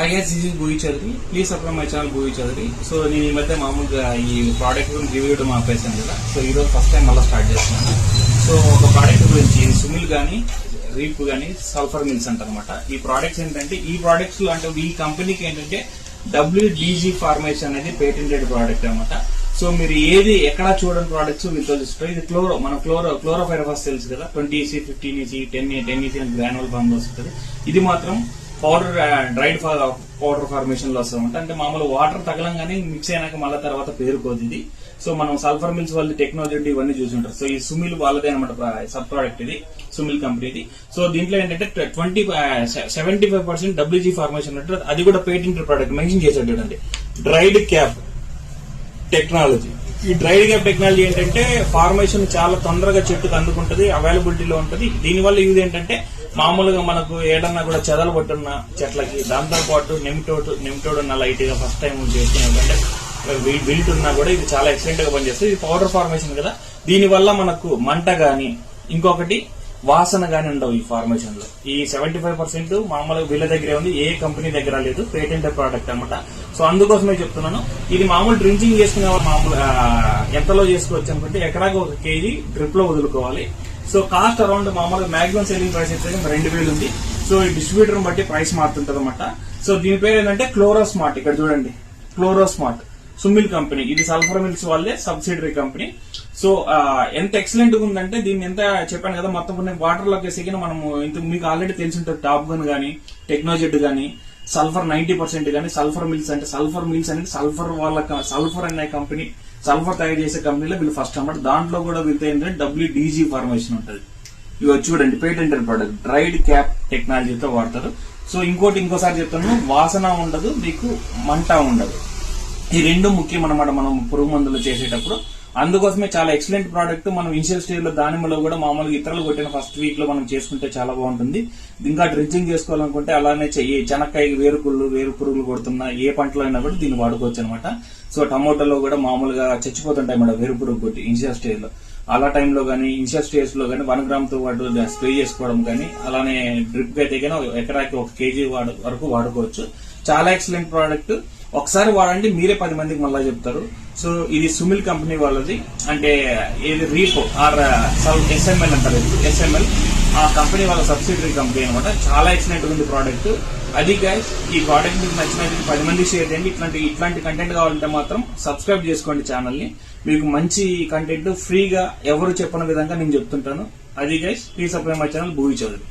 High guys ఇది Bhuyi Chaudhary please subscribe my channel Bhuyi Chaudhary so నేను ఈ మధ్య మామూలుగా ఈ ప్రోడక్ట్ గురించి రివ్యూ ఇవ్వడం ఆపేసాను కదా. సో ఈ రోజు ఫస్ట్ టైం మళ్ళీ స్టార్ట్ చేస్తున్నాను. సో ఒక ప్రోడక్ట్ గురించి సుమిల్ కానీ రీప్ కానీ సల్ఫర్ మిల్స్ అంటారనమాట ఈ ప్రోడక్ట్స్ ఏంటంటే ఈ ప్రోడక్ట్స్ అంటే ఈ కంపెనీకి ఏంటంటే డబ్ల్యూడీజీ ఫార్మేషన్ అనేది పేటెంటెడ్ ప్రోడక్ట్ అనమాట సో మీరు ఏది ఎక్కడ చూడని ప్రోడక్ట్స్ వీళ్ళతో చూస్తారు ఇది క్లోరో మన క్లోరో క్లోరోఫైరఫాస్ తెలుసు కదా. Twenty EC fifteen EC ten ten EC granule form వస్తుంది ఇది మాత్రం పౌడర్ డ్రైడ్ పౌడర్ ఫార్మేషన్లో వస్తుంది. అంటే మామూలు వాటర్ తగలంగానే మిక్స్ అయినాక మళ్ళీ తర్వాత పేరుకోదు ఇది. సో మనం సల్ఫర్ మిల్స్ వాళ్ళ టెక్నాలజీ ఇవన్నీ చూసి ఉంటారు సో ఈ సుమిల్ వాళ్ళదే అనమాట సబ్ ప్రోడక్ట్ ఇది సుమిల్ కంపెనీది సో దీంట్లో ఏంటంటే twenty seventy five percent WG formation అది కూడా పేటెంట్ ప్రోడక్ట్ మెన్షన్ చేశాడు చూడండి. డ్రైడ్ క్యాప్ టెక్నాలజీ ఈ డ్రైడ్ గ్యాప్ టెక్నాలజీ ఏంటంటే ఫార్మేషన్ చాలా తొందరగా చెట్టుకు అందుకుంటది అవైలబిలిటీలో ఉంటది. దీనివల్ల యూజ్ ఏంటంటే మామూలుగా మనకు ఏడన్నా కూడా చెదలు పట్టున్న చెట్లకి దాంతోపాటు నెమిటోడ్ నెమిటోడ్ ఉన్న లైట్గా ఫస్ట్ టైం చేస్తున్నదంటే విల్ట్ ఉన్నా కూడా ఇది చాలా ఎక్సలెంట్గా పనిచేస్తుంది. ఇది పౌడర్ ఫార్మేషన్ కదా. దీనివల్ల మనకు మంట గాని ఇంకొకటి వాసన గాని ఉండవు ఈ ఫార్మేషన్లో ఈ సెవెంటీ ఫైవ్ పర్సెంట్ మామూలుగా వీళ్ళ దగ్గరే ఉంది ఏ కంపెనీ దగ్గర లేదు పేటెంట్ ప్రోడక్ట్ అనమాట సో అందుకోసమే చెప్తున్నాను ఇది మామూలు డ్రింకింగ్ చేసుకునే మామూలు ఎంతలో చేసుకోవచ్చు అనుకుంటే ఎకరాకి ఒక కేజీ డ్రిప్లో వదులుకోవాలి. సో కాస్ట్ అరౌండ్ మామూలుగా మాక్సిమం సెల్లింగ్ ప్రైస్ అయితే రెండు వేలు ఉంది. సో ఈ డిస్ట్రిబ్యూటర్ బట్టి ప్రైస్ మారుతుంటది అనమాట సో దీని పేరు ఏంటంటే క్లోరోస్మార్ట్ ఇక్కడ చూడండి. క్లోరోస్మార్ట్. సుమిల్ కంపెనీ. ఇది సల్ఫర్ మిల్స్ వాళ్ళే సబ్సిడరీ కంపెనీ. సో ఎంత ఎక్సలెంట్గా ఉందంటే దీన్ని ఎంత చెప్పాను కదా మొత్తం కొన్ని వాటర్లోకి వేసి మనము ఇంత మీకు ఆల్రెడీ తెలిసి ఉంటుంది టాప్ గన్ గానీ టెక్నోజెట్ గానీ సల్ఫర్ నైన్టీ పర్సెంట్ గానీ సల్ఫర్ మిల్స్ అంటే సల్ఫర్ మిల్స్ అనేది సల్ఫర్ వాళ్ళ సల్ఫర్ అనే కంపెనీ సల్ఫర్ తయారు చేసే కంపెనీలో వీళ్ళు ఫస్ట్ అన్నమాట. దాంట్లో కూడా వీళ్ళతో ఏంటంటే డబ్ల్యూడీజీ ఫార్మేషన్ ఉంటుంది. ఇవి చూడండి పేటెంటెడ్ ప్రోడక్ట్ డ్రైడ్ క్యాప్ టెక్నాలజీతో వాడతారు. సో ఇంకోటి ఇంకోసారి చెప్తాను వాసన ఉండదు మీకు మంట ఉండదు. ఈ రెండు ముఖ్యం అన్నమాట మనం పురుగు మందులు చేసేటప్పుడు. అందుకోసమే చాలా ఎక్సలెంట్ ప్రోడక్ట్ మనం ఇనిషియల్ స్టేజ్లో దానిమలో కూడా మామూలుగా ఇతరులు కొట్టిన ఫస్ట్ వీక్లో మనం చేసుకుంటే చాలా బాగుంటుంది. ఇంకా డ్రింకింగ్ చేసుకోవాలనుకుంటే అలానే చెయ్యి చెనక్కాయ వేరుకుళ్ళు వేరు పురుగులు కొడుతున్నా ఏ పంటలో అయినా కూడా దీన్ని వాడుకోవచ్చు అనమాట సో టమోటాలో కూడా మామూలుగా చచ్చిపోతుంటాయి మేడం వేరు పురుగు కొట్టి ఇనిషియల్ స్టేజ్లో. అలా టైంలో కానీ ఇన్షియల్ స్టేజ్లో కానీ వన్ గ్రామ్తో పాటు స్ప్రే చేసుకోవడం కానీ అలానే డ్రిప్ అయితే కానీ ఎకరాకి ఒక కేజీ వరకు వాడుకోవచ్చు. చాలా ఎక్సలెంట్ ప్రోడక్ట్ ఒకసారి వాడండి మీరే పది మందికి మళ్ళా చెప్తారు. సో ఇది సుమిల్ కంపెనీ వాళ్ళది. అంటే ఏది రీపో ఆర్ ఎస్ఎంఎల్ అంటారు. ఎస్ఎంఎల్ ఆ కంపెనీ వాళ్ళ సబ్సిడరీ కంపెనీ అనమాట. చాలా ఎక్సలెంట్ ఉంది ప్రోడక్ట్ అది గైస్ ఈ ప్రోడక్ట్ మీకు నచ్చినట్టు పది మంది షేర్ చేయండి. ఇట్లాంటి ఇట్లాంటి కంటెంట్ కావాలంటే మాత్రం సబ్స్క్రైబ్ చేసుకోండి ఛానల్ని మీకు మంచి కంటెంట్ ఫ్రీగా ఎవరు చెప్పని విధంగా నేను చెప్తుంటాను. అది guys please subscribe my channel Bhuvi Chaudhary